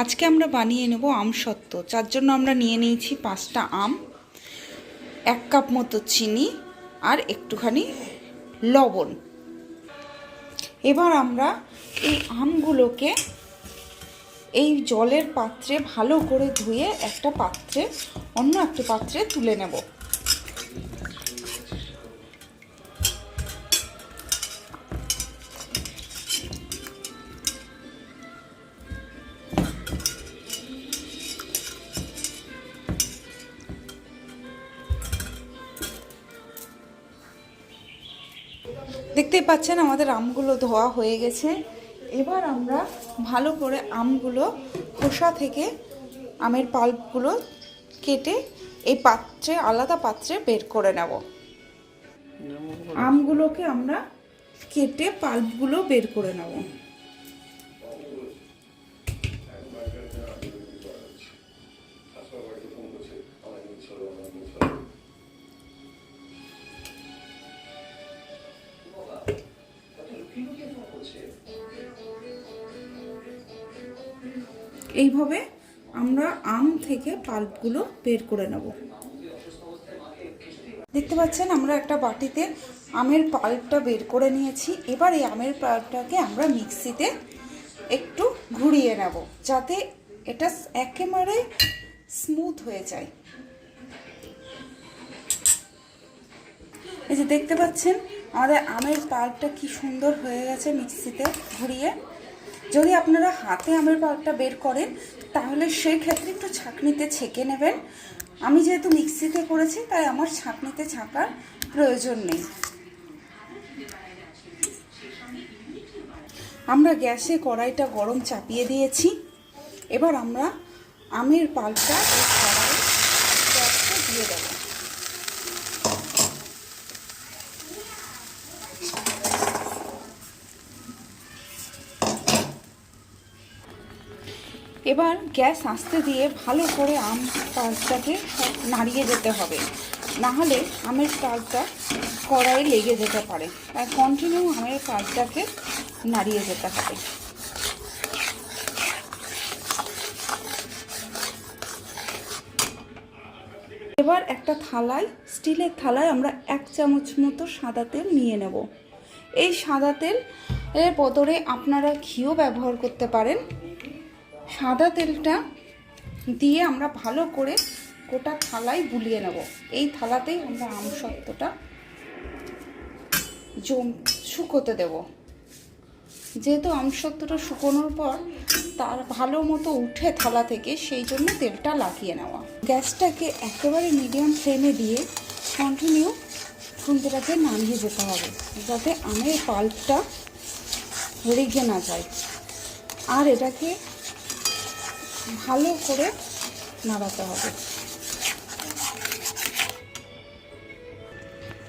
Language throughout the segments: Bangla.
আজকে আমরা বানিয়ে নেব আমসত্ত্ব যার জন্য আমরা নিয়ে নিয়েছি পাঁচটা আম, এক কাপ মতো চিনি আর একটুখানি লবণ। এবার আমরা এই আমগুলোকে এই জলের পাত্রে ভালো করে ধুয়ে একটা পাত্রে, অন্য একটা পাত্রে তুলে নেব। দেখতেই পাচ্ছেন আমাদের আমগুলো ধোয়া হয়ে গেছে। এবার আমরা ভালো করে আমগুলো খোসা থেকে আমের পাল্পগুলো কেটে এই পাত্রে, আলাদা পাত্রে বের করে নেব। আমগুলোকে আমরা কেটে পাল্পগুলো বের করে নেব। এইভাবে আমরা আম থেকে পাল্পগুলো বের করে নেব। দেখতে পাচ্ছেন, আমরা একটা বাটিতে আমের পাল্পটা বের করে নিয়েছি। এবার এই আমের পাল্পটাকে আমরা মিক্সিতে একটু ঘুরিয়ে নেব, যাতে এটা একেবারে স্মুথ হয়ে যায়। এই যে দেখতে পাচ্ছেন, আমাদের আমের পাল্পটা কি সুন্দর হয়ে গেছে মিক্সিতে ঘুরিয়ে। যদি আপনারা হাতে আমের পাল্পটা বের করেন, তাহলে সেই ক্ষেত্রে একটু ছাঁকনিতে ছেঁকে নেবেন। আমি যেহেতু মিক্সিতে করেছি, তাই আমার ছাঁকনিতে ছাঁকার প্রয়োজন নেই। আমরা গ্যাসে কড়াইটা গরম চাপিয়ে দিয়েছি। এবার আমরা আমের পাল্পটা এবার গ্যাস আস্তে দিয়ে ভালো করে আম পাল্পটাকে নাড়িয়ে যেতে হবে। না হলে আমের পাল্পটা কড়াইয়ে লেগে যেতে পারে। তাই কন্টিনিউ আমের পাল্পটাকে নাড়িয়ে যেতে হবে। এবার একটা থালায়, স্টিলের থালায় আমরা এক চামচ মতো সাদা তেল নিয়ে নেব। এই সাদা তেল এর বদলে আপনারা ঘিও ব্যবহার করতে পারেন। সাদা তেলটা দিয়ে আমরা ভালো করে গোটা থালায় বুলিয়ে নেব। এই থালাতেই আমরা আমসত্ত্বটা জম, শুকোতে দেব। যেহেতু আমসত্ত্বটা শুকোনোর পর তার ভালো মতো উঠে থালা থেকে, সেই জন্য তেলটা লাগিয়ে নেওয়া। গ্যাসটাকে একেবারে মিডিয়াম ফ্লেমে দিয়ে কন্টিনিউ খুন্তিটাকে নামিয়ে যেতে হবে, যাতে আমের পাল্পটা রেগে না যায়। আর এটাকে ভালো করে নাড়াতে হবে।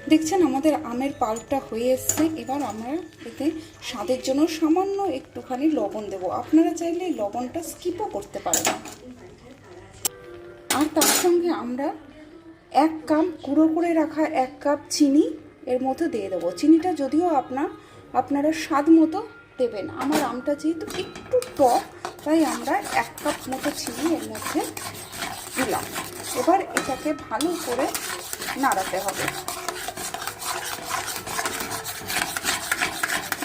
দেখছেন আমাদের আমের পাল্পটা হয়ে এসছে। এবার আমরা এতে স্বাদের জন্য সামান্য একটুখানি লবণ দেব। আপনারা চাইলে লবণটা স্কিপও করতে পারেন। আর তার সঙ্গে আমরা এক কাপ গুঁড়ো করে রাখা এক কাপ চিনি এর মধ্যে দিয়ে দেবো। চিনিটা যদিও আপনার, আপনারা স্বাদ মতো দেবেন। আমার আমটা যেহেতু একটু টক তাই আমরা এক কাপ মতো চিনি এর মধ্যে দিলাম। এবার এটাকে ভালো করে নাড়াতে হবে।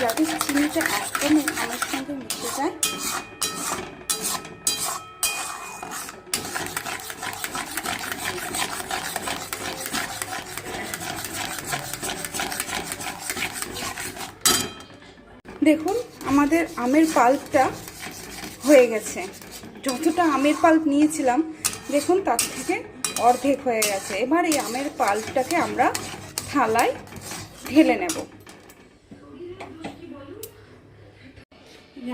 যাতে চিনিটা একদম আমের সঙ্গে মিশে যায়। দেখুন, আমাদের আমের পাল্পটা হয়ে গেছে। যতটা আমের পাল্প নিয়েছিলাম, দেখুন তার থেকে অর্ধেক হয়ে গেছে। এবার এই আমের পাল্পটাকে আমরা থালায় ঢেলে নেব।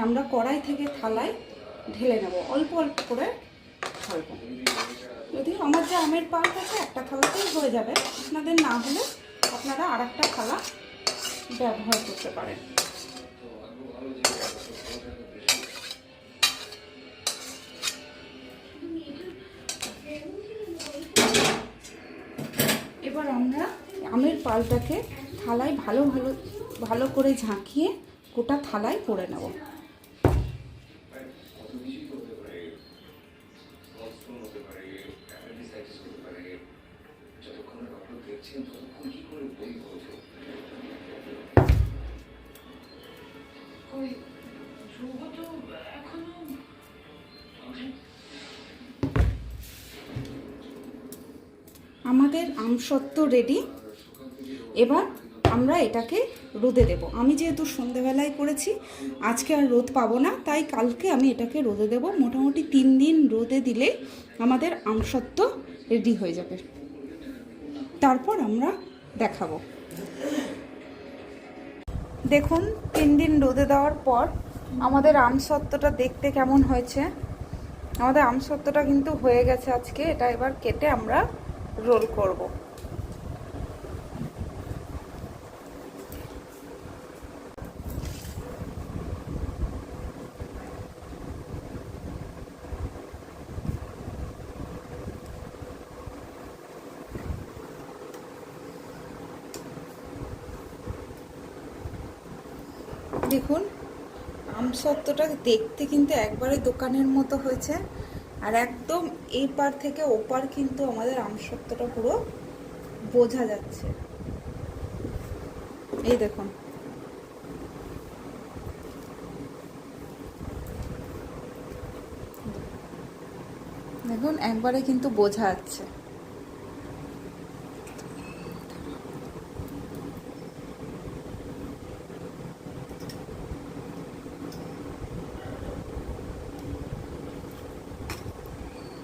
আমরা কড়াই থেকে থালায় ঢেলে নেব। অল্প অল্প করে ঢালবো। যদি আমার যে আমের পাল্প আছে, একটা থালাতেই হয়ে যাবে। আপনাদের না হলে আপনারা আর একটা থালা ব্যবহার করতে পারেন। আমরা আমের পালটাকে থালায় ভালো ভালো ভালো করে ঝাঁকিয়ে গোটা থালায় করে নেব। আমাদের আমসত্ত্ব রেডি এবার আমরা এটাকে রোদে দেব। আমি যেহেতু সন্ধেবেলায় করেছি, আজকে আর রোদ পাবো না, তাই কালকে আমি এটাকে রোদে দেব। মোটামুটি তিন দিন রোদে দিলে আমাদের আমসত্ত্ব রেডি হয়ে যাবে। তারপর আমরা দেখাবো। দেখুন, তিন দিন রোদে দেওয়ার পর আমাদের আমসত্ত্বটা দেখতে কেমন হয়েছে। আমাদের আমসত্ত্বটা কিন্তু হয়ে গেছে আজকে। এটা এবার কেটে আমরা রোল করব। দেখুন আমসত্ত্বটা দেখতে কিন্তু একবারে দোকানের মতো হয়েছে। আর একদম এই পার থেকে ওপার কিন্তু আমাদের আমসত্বটা পুরো বোঝা যাচ্ছে। এই দেখুন। দেখুন, একবারে কিন্তু বোঝা যাচ্ছে।